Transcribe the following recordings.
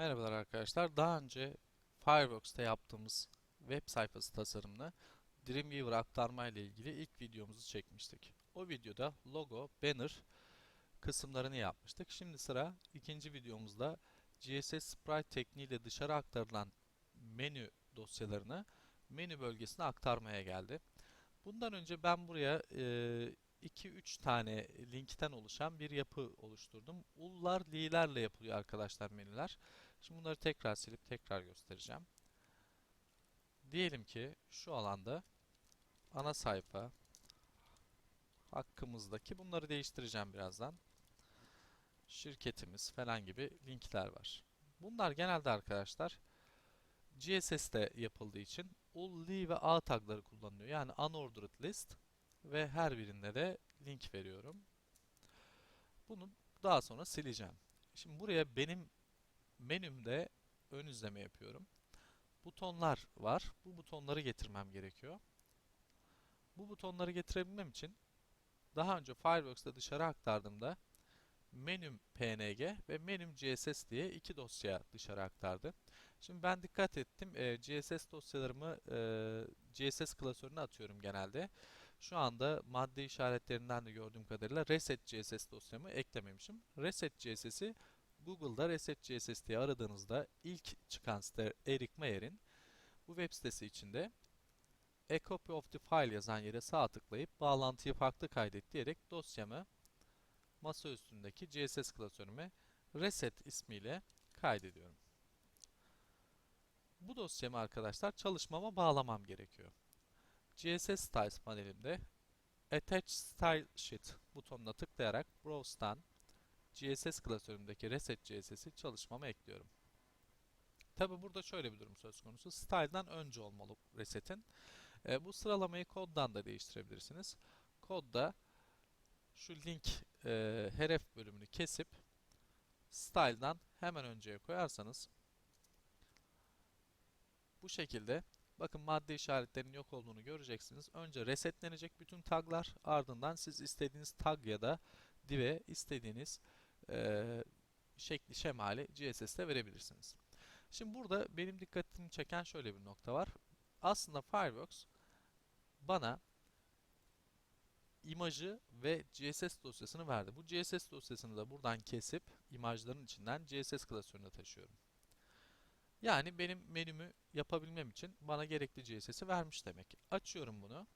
Merhabalar arkadaşlar. Daha önce Fireworks'ta yaptığımız web sayfası tasarımını Dreamweaver aktarma ile ilgili ilk videomuzu çekmiştik. O videoda logo, banner kısımlarını yapmıştık. Şimdi sıra ikinci videomuzda CSS Sprite tekniğiyle dışarı aktarılan menü dosyalarını menü bölgesine aktarmaya geldi. Bundan önce ben buraya 2-3 tane linkten oluşan bir yapı oluşturdum. Ullar, li'lerle yapılıyor arkadaşlar menüler. Şimdi bunları tekrar silip tekrar göstereceğim. Diyelim ki şu alanda ana sayfa hakkımızdaki bunları değiştireceğim birazdan. Şirketimiz falan gibi linkler var. Bunlar genelde arkadaşlar CSS'te yapıldığı için ul, ve a tagları kullanılıyor. Yani unordered list ve her birinde de link veriyorum. Bunu daha sonra sileceğim. Şimdi buraya benim menümde ön izleme yapıyorum. Butonlar var. Bu butonları getirmem gerekiyor. Bu butonları getirebilmem için daha önce Fireworks'ta dışarı aktardığımda menüm png ve menüm css diye iki dosya dışarı aktardı. Şimdi ben dikkat ettim. E, CSS dosyalarımı e, CSS klasörüne atıyorum genelde. Şu anda madde işaretlerinden de gördüğüm kadarıyla reset CSS dosyamı eklememişim. Reset CSS'i Google'da reset CSS diye aradığınızda ilk çıkan site Eric Mayer'in bu web sitesi içinde A copy of the file yazan yere sağ tıklayıp bağlantıyı farklı kaydet diyerek dosyamı masa üstündeki CSS klasörüme reset ismiyle kaydediyorum. Bu dosyamı arkadaşlar çalışmama bağlamam gerekiyor. CSS Styles panelimde Attach Style Sheet butonuna tıklayarak Browse'dan CSS klasörümdeki Reset CSS'i çalışmama ekliyorum. Tabi burada şöyle bir durum söz konusu. Style'dan önce olmalı reset'in. E, bu sıralamayı koddan da değiştirebilirsiniz. Kodda şu link e, href bölümünü kesip style'dan hemen önceye koyarsanız bu şekilde bakın madde işaretlerinin yok olduğunu göreceksiniz. Önce resetlenecek bütün taglar ardından siz istediğiniz tag ya da div'e istediğiniz e, şekli şemali CSS'te verebilirsiniz. Şimdi burada benim dikkatimi çeken şöyle bir nokta var. Aslında Fireworks bana imajı ve CSS dosyasını verdi. Bu CSS dosyasını da buradan kesip imajların içinden CSS klasörüne taşıyorum. Yani benim menümü yapabilmem için bana gerekli CSS'i vermiş demek. Açıyorum bunu.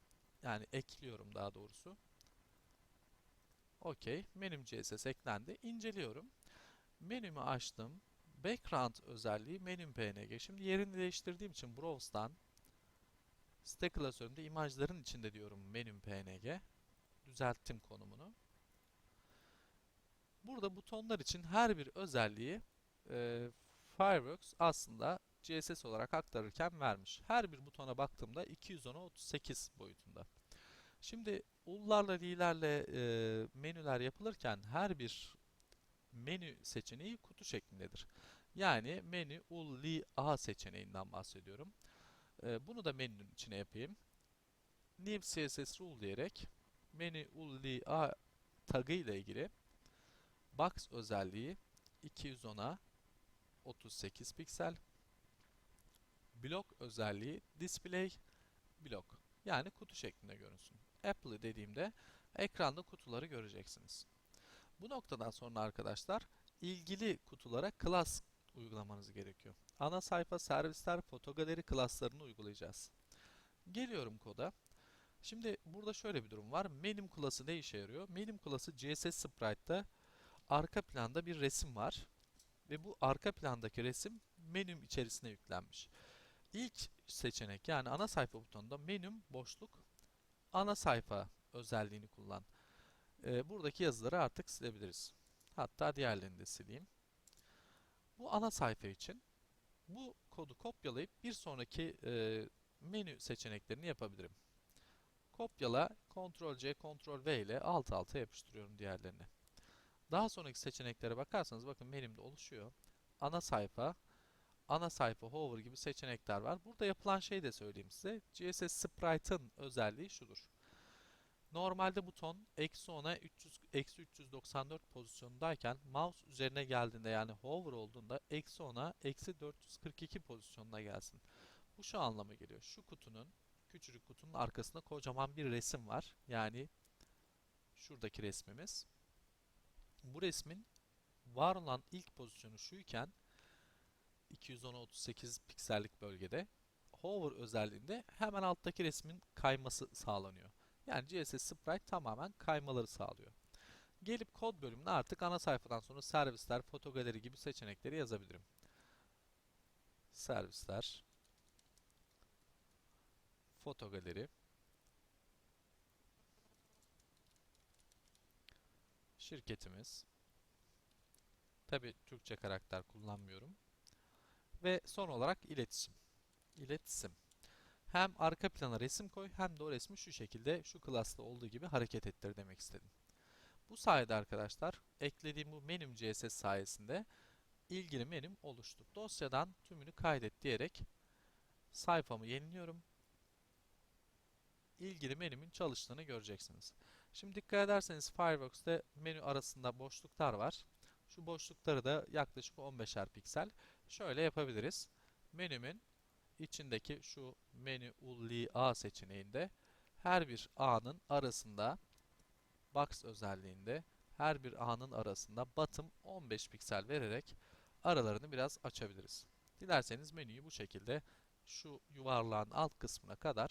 Yani ekliyorum daha doğrusu. OK. Menüm CSS eklendi. İnceliyorum. Menümü açtım. Background özelliği menüm png. Şimdi yerini değiştirdiğim için Browse'dan site klasöründe imajların içinde diyorum menüm png. Düzelttim konumunu. Burada butonlar için her bir özelliği e, Fireworks aslında CSS olarak aktarırken vermiş. Her bir butona baktığımda 210'a 38 boyutunda. Şimdi ullarla li'lerle e, menüler yapılırken her bir menü seçeneği kutu şeklindedir. Yani menü ul li a seçeneğinden bahsediyorum. E, bunu da menünün içine yapayım. New CSS rule diyerek menü ul li a tagı ile ilgili box özelliği 210'a 38 piksel. Blok özelliği display blok. Yani kutu şeklinde görünsün. Apply dediğimde ekranda kutuları göreceksiniz. Bu noktadan sonra arkadaşlar ilgili kutulara class uygulamanız gerekiyor. Ana sayfa, servisler, fotogaleri klaslarını uygulayacağız. Geliyorum koda. Şimdi burada şöyle bir durum var. Menüm klası ne işe yarıyor? Menüm klası CSS Sprite'da arka planda bir resim var. Ve bu arka plandaki resim menüm içerisine yüklenmiş. İlk seçenek yani ana sayfa butonunda menüm boşluk ana sayfa özelliğini kullan. Ee, buradaki yazıları artık silebiliriz. Hatta diğerlerini de sileyim. Bu ana sayfa için bu kodu kopyalayıp bir sonraki e, menü seçeneklerini yapabilirim. Kopyala, Ctrl C, Ctrl V ile alt alta yapıştırıyorum diğerlerini. Daha sonraki seçeneklere bakarsanız bakın menümde oluşuyor. Ana sayfa, ana sayfa, hover gibi seçenekler var. Burada yapılan şey de söyleyeyim size. CSS Sprite'ın özelliği şudur. Normalde buton eksi 10'a 300, eksi 394 pozisyondayken mouse üzerine geldiğinde yani hover olduğunda eksi 10'a eksi 442 pozisyonuna gelsin. Bu şu anlama geliyor. Şu kutunun, küçücük kutunun arkasında kocaman bir resim var. Yani şuradaki resmimiz. Bu resmin var olan ilk pozisyonu şuyken 210'a 38 piksellik bölgede hover özelliğinde hemen alttaki resmin kayması sağlanıyor. Yani CSS Sprite tamamen kaymaları sağlıyor. Gelip kod bölümüne artık ana sayfadan sonra servisler, fotogaleri gibi seçenekleri yazabilirim. Servisler, fotogaleri, şirketimiz, tabi Türkçe karakter kullanmıyorum ve son olarak iletişim. İletişim. Hem arka plana resim koy hem de o resmi şu şekilde şu klasta olduğu gibi hareket ettir demek istedim. Bu sayede arkadaşlar eklediğim bu menüm CSS sayesinde ilgili menüm oluştu. Dosyadan tümünü kaydet diyerek sayfamı yeniliyorum. İlgili menümün çalıştığını göreceksiniz. Şimdi dikkat ederseniz Firefox'ta menü arasında boşluklar var. Şu boşlukları da yaklaşık 15'er piksel. Şöyle yapabiliriz. Menümün içindeki şu menü ulli A seçeneğinde her bir A'nın arasında box özelliğinde her bir A'nın arasında bottom 15 piksel vererek aralarını biraz açabiliriz. Dilerseniz menüyü bu şekilde şu yuvarlağın alt kısmına kadar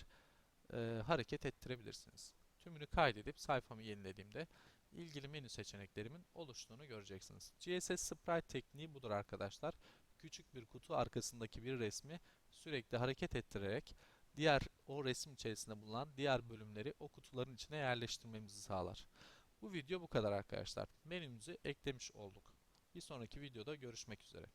e, hareket ettirebilirsiniz. Tümünü kaydedip sayfamı yenilediğimde ilgili menü seçeneklerimin oluştuğunu göreceksiniz. CSS Sprite tekniği budur arkadaşlar. Küçük bir kutu arkasındaki bir resmi sürekli hareket ettirerek diğer o resim içerisinde bulunan diğer bölümleri o kutuların içine yerleştirmemizi sağlar. Bu video bu kadar arkadaşlar. Menümüzü eklemiş olduk. Bir sonraki videoda görüşmek üzere.